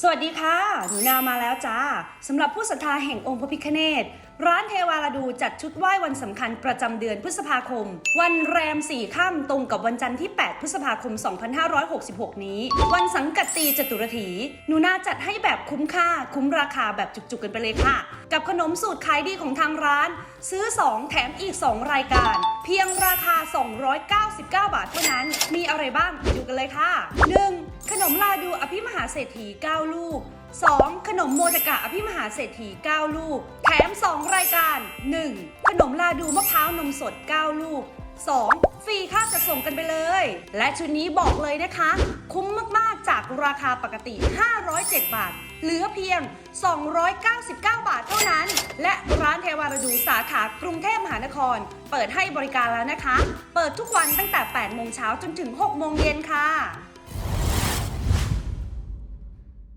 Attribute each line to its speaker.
Speaker 1: สวัสดีค่ะ หนูนามาแล้วจ้าสำหรับผู้ศรัทธาแห่งองค์พระพิฆเนศ ร้านเทวาลาดูจัดชุดไหว้วันสำคัญประจำเดือนพฤษภาคม วันแรม4ค่ำตรงกับวันจันทร์ที่ 8 พฤษภาคม 2566 นี้ วันสังกัดตีจตุรถี หนูนาจัดให้แบบคุ้มค่า คุ้มราคาแบบจุกๆกันไปเลยค่ะ กับขนมสูตรขายดีของทางร้าน ซื้อ 2 แถมอีก 2 รายการ เพียงราคา 299 บาทเท่านั้น มีอะไรบ้างดูกันเลยค่ะ 1. ขนม ภิมหาเศรษฐี 9 ลูก 2. ขนมโมทกะอภิมหาเศรษฐี 9 ลูก แถม 2 รายการ 1. ขนมลาดูมะพร้าวนมสด 9 ลูก 2. ฟรีค่าจัดส่งกันไปเลย และชุดนี้บอกเลยนะคะ คุ้มมากๆจากราคาปกติ 507 บาท เหลือเพียง 299 บาทเท่านั้น และร้านเทวาราดูสาขากรุงเทพมหานคร เปิดให้บริการแล้วนะคะ เปิดทุกวันตั้งแต่ 8 โมงเช้าจนถึง 6 โมงเย็นค่ะ